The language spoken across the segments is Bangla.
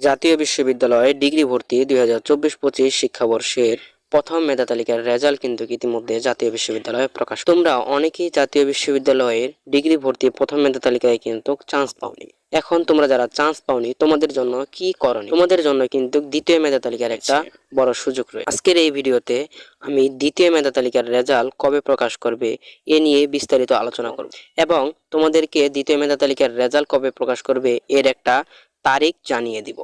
জাতীয় বিশ্ববিদ্যালয়ে ডিগ্রি ভর্তি দুই হাজার চব্বিশ পঁচিশ শিক্ষাবর্ষের প্রথম মেধা তালিকার রেজাল্ট কিন্তু ইতিমধ্যে জাতীয় বিশ্ববিদ্যালয়ে প্রকাশ তোমরা অনেকেই জাতীয় বিশ্ববিদ্যালয়ের ডিগ্রি ভর্তি প্রথম মেধা তালিকায় কিন্তু চান্স পাওনি। এখন তোমরা যারা চান্স পাওনি তোমাদের জন্য কি করণীয়? তোমাদের জন্য কিন্তু দ্বিতীয় মেধা তালিকার একটা বড় সুযোগ রয়েছে। আজকের এই ভিডিওতে আমি দ্বিতীয় মেধা তালিকার রেজাল্ট কবে প্রকাশ করবে এ নিয়ে বিস্তারিত আলোচনা করব। এবং তোমাদেরকে দ্বিতীয় মেধা তালিকার রেজাল্ট কবে প্রকাশ করবে এর একটা তারিখ জানিয়ে দিব,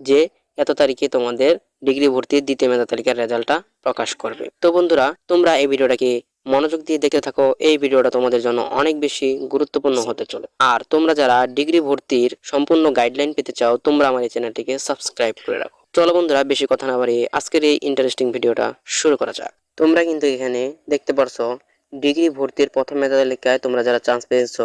যে এত তারিখে তোমাদের ডিগ্রি ভর্তির দ্বিতীয় মেধা তালিকার রেজাল্টটা প্রকাশ করবে। তো বন্ধুরা, তোমরা এই ভিডিওটাকে মনোযোগ দিয়ে দেখতে থাকো, এই ভিডিওটা তোমাদের জন্য অনেক বেশি গুরুত্বপূর্ণ হতে চলে। আর তোমরা যারা ডিগ্রি ভর্তির সম্পূর্ণ গাইডলাইন পেতে চাও, তোমরা আমার এই চ্যানেলটিকে সাবস্ক্রাইব করে রাখো। চলো বন্ধুরা, বেশি কথা না বাড়িয়ে আজকের এই ইন্টারেস্টিং ভিডিওটা শুরু করা যাক। তোমরা কিন্তু এখানে দেখতে পারছ, ডিগ্রি ভর্তির প্রথম মেধা তালিকায় তোমরা যারা চান্স পেয়েছ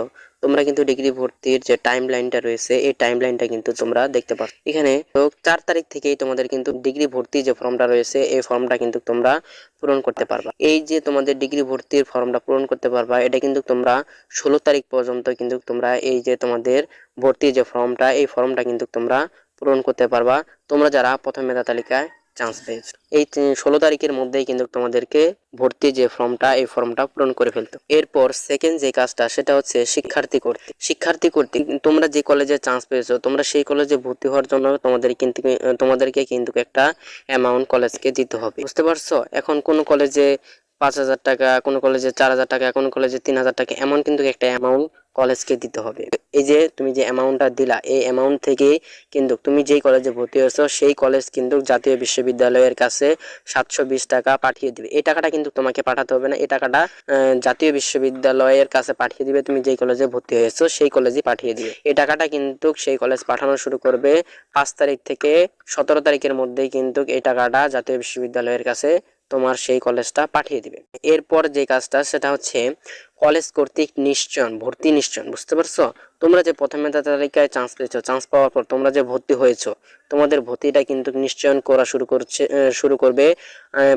তোমরা কিন্তু ডিগ্রি ভর্তির যে টাইম লাইনটা রয়েছে, এই টাইম লাইনটা কিন্তু তোমরা দেখতে পারো। এখানে, তো চার তারিখ থেকেই তোমাদের কিন্তু ডিগ্রি ভর্তি যে ফর্মটা রয়েছে, এই ফর্মটা কিন্তু তোমরা পূরণ করতে পারবা। এই যে তোমাদের ডিগ্রি ভর্তির ফর্মটা পূরণ করতে পারবা, এটা কিন্তু তোমরা ষোলো তারিখ পর্যন্ত কিন্তু তোমরা এই যে তোমাদের ভর্তির যে ফর্মটা এই ফর্মটা কিন্তু তোমরা পূরণ করতে পারবা। তোমরা যারা প্রথম মেধা তালিকায় চান্স পেয়েছ। এই ষোলো তারিখের মধ্যেই কিন্তু তোমাদেরকে ভর্তি যে ফর্মটা, এই ফর্মটা পূরণ করে ফেলতো। এরপর সেকেন্ড যে কাজটা, সেটা হচ্ছে শিক্ষার্থী করতে শিক্ষার্থী করতে তোমরা যে কলেজে চান্স পেয়েছ, তোমরা সেই কলেজে ভর্তি হওয়ার জন্য তোমাদের কিন্তু, তোমাদেরকে কিন্তু একটা অ্যামাউন্ট কলেজকে দিতে হবে। বুঝতে পারছ? এখন কোন কলেজে পাঁচ হাজার টাকা, কোনো কলেজে চার হাজার টাকা, কোনো কলেজে তিন হাজার টাকা, এমন কিন্তু একটা অ্যামাউন্ট কলেজকে দিতে হবে। এই যে তুমি যে অ্যামাউন্টটা দিলা, এই অ্যামাউন্ট থেকে কিন্তু তুমি যেই কলেজে ভর্তি হয়েছো, সেই কলেজ কিন্তু জাতীয় বিশ্ববিদ্যালয়ের কাছে সাতশো বিশ টাকা পাঠিয়ে দিবে। এই টাকাটা কিন্তু তোমাকে পাঠাতে হবে না, এই টাকাটা জাতীয় বিশ্ববিদ্যালয়ের কাছে পাঠিয়ে দিবে, তুমি যেই কলেজে ভর্তি হয়েছো, সেই কলেজে পাঠিয়ে দিবে। এই টাকাটা কিন্তু সেই কলেজ পাঠানো শুরু করবে পাঁচ তারিখ থেকে সতেরো তারিখের মধ্যেই কিন্তু এই টাকাটা জাতীয় বিশ্ববিদ্যালয়ের কাছে তোমার সেই কলেজটা পাঠিয়ে দিবে। এরপর যে কাজটা, সেটা হচ্ছে কলেজ কর্তৃক নিশ্চয়ন, ভর্তি নিশ্চয়ন, বুঝতে পারছ? তোমরা যে প্রথমে তালিকায় চান্স পেয়েছ চান্স পাওয়ার পর তোমরা যে ভর্তি হয়েছো, তোমাদের ভর্তিটা কিন্তু নিশ্চয়ন করা শুরু করছে শুরু করবে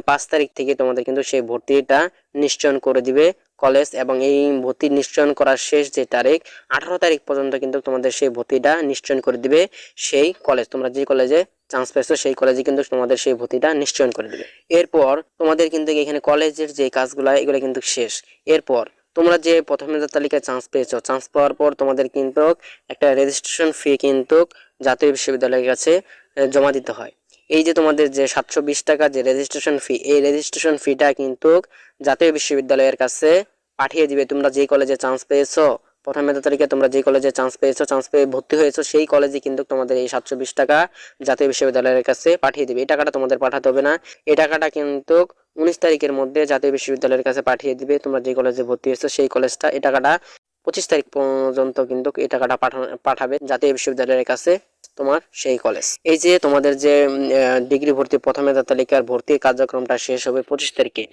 পাঁচ তারিখ থেকে তোমাদের কিন্তু সেই ভর্তিটা নিশ্চয়ন করে দিবে কলেজ এবং এই ভর্তি নিশ্চয়ন করার শেষ যে তারিখ, আঠারো তারিখ পর্যন্ত কিন্তু তোমাদের সেই ভর্তিটা নিশ্চয়ন করে দিবে সেই কলেজ। তোমরা যে কলেজে চান্স পেয়েছ, সেই কলেজে কিন্তু তোমাদের সেই ভর্তিটা নিশ্চয়ন করে দিবে। এরপর তোমাদের কিন্তু এখানে কলেজের যে কাজগুলো, এগুলো কিন্তু শেষ। এরপর তোমরা যে প্রথম মেধার তালিকায় চান্স পেয়েছ চান্স পাওয়ার পর তোমাদের কিন্তু একটা রেজিস্ট্রেশন ফি কিন্তু জাতীয় বিশ্ববিদ্যালয়ের কাছে জমা দিতে হয়। এই যে তোমাদের যে সাতশো বিশ টাকা যে রেজিস্ট্রেশন ফি এই রেজিস্ট্রেশন ফিটা কিন্তু জাতীয় বিশ্ববিদ্যালয়ের কাছে পাঠিয়ে দিবে। তোমরা যে কলেজে চান্স পেয়েছ প্রথম মেধা তালিকায় তোমরা যে কলেজে চান্স পেয়েছ চান্স পেয়ে ভর্তি হয়েছো, সেই কলেজে কিন্তু তোমাদের এই সাতশো বিশ টাকা জাতীয় বিশ্ববিদ্যালয়ের কাছে পাঠিয়ে দেবে। এই টাকাটা তোমাদের পাঠাতে হবে না। এই টাকাটা কিন্তু উনিশ তারিখের মধ্যে জাতীয় বিশ্ববিদ্যালয়ের কাছে পাঠিয়ে দিবে। তোমরা যে কলেজে ভর্তি হয়েছো, সেই কলেজটা এই টাকাটা পঁচিশ তারিখ পর্যন্ত কিন্তু এই টাকাটা পাঠাবে জাতীয় বিশ্ববিদ্যালয়ের কাছে তোমার সেই কলেজ এই যে তোমাদের যে ডিগ্রি ভর্তি, প্রথম তালিকার ভর্তির কার্যক্রমটা শেষ হবে পঁচিশ তারিখে।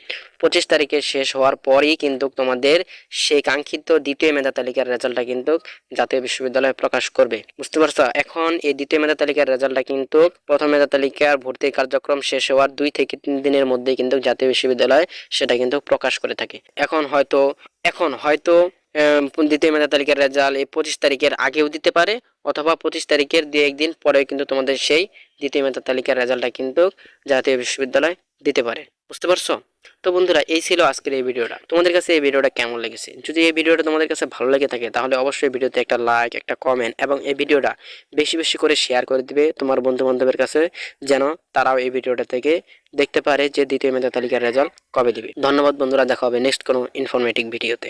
পঁচিশ তারিখে শেষ হওয়ার পরেই কিন্তু তোমাদের সেই কাঙ্ক্ষিত দ্বিতীয় মেধা তালিকার রেজাল্টটা কিন্তু জাতীয় বিশ্ববিদ্যালয়ে প্রকাশ করবে। বুঝতে পারছ? এখন এই দ্বিতীয় মেধা তালিকার রেজাল্টটা কিন্তু প্রথম মেধা তালিকার ভর্তি কার্যক্রম শেষ হওয়ার দুই থেকে তিন দিনের মধ্যে কিন্তু জাতীয় বিশ্ববিদ্যালয় সেটা কিন্তু প্রকাশ করে থাকে। এখন হয়তো এখন হয়তো দ্বিতীয় মেধা তালিকার রেজাল্ট এই পঁচিশ তারিখের আগেও দিতে পারে, অথবা পঁচিশ তারিখের দু, একদিন পরেও কিন্তু তোমাদের সেই দ্বিতীয় মেধা তালিকার রেজাল্টটা কিন্তু জাতীয় বিশ্ববিদ্যালয় দিতে পারে। বুঝতে পারছ? তো বন্ধুরা, এই ছিল আজকের এই ভিডিওটা। তোমাদের কাছে এই ভিডিওটা কেমন লেগেছে? যদি এই ভিডিওটা তোমাদের কাছে ভালো লেগে থাকে, তাহলে অবশ্যই ভিডিওতে একটা লাইক একটা কমেন্ট এবং এই ভিডিওটা বেশি বেশি করে শেয়ার করে দিবে তোমার বন্ধু বান্ধবের কাছে, যেন তারাও এই ভিডিওটা থেকে দেখতে পারে যে দ্বিতীয় মেধা তালিকার রেজাল্ট কবে দিবে। ধন্যবাদ বন্ধুরা, দেখা হবে নেক্সট কোনো ইনফরমেটিভ ভিডিওতে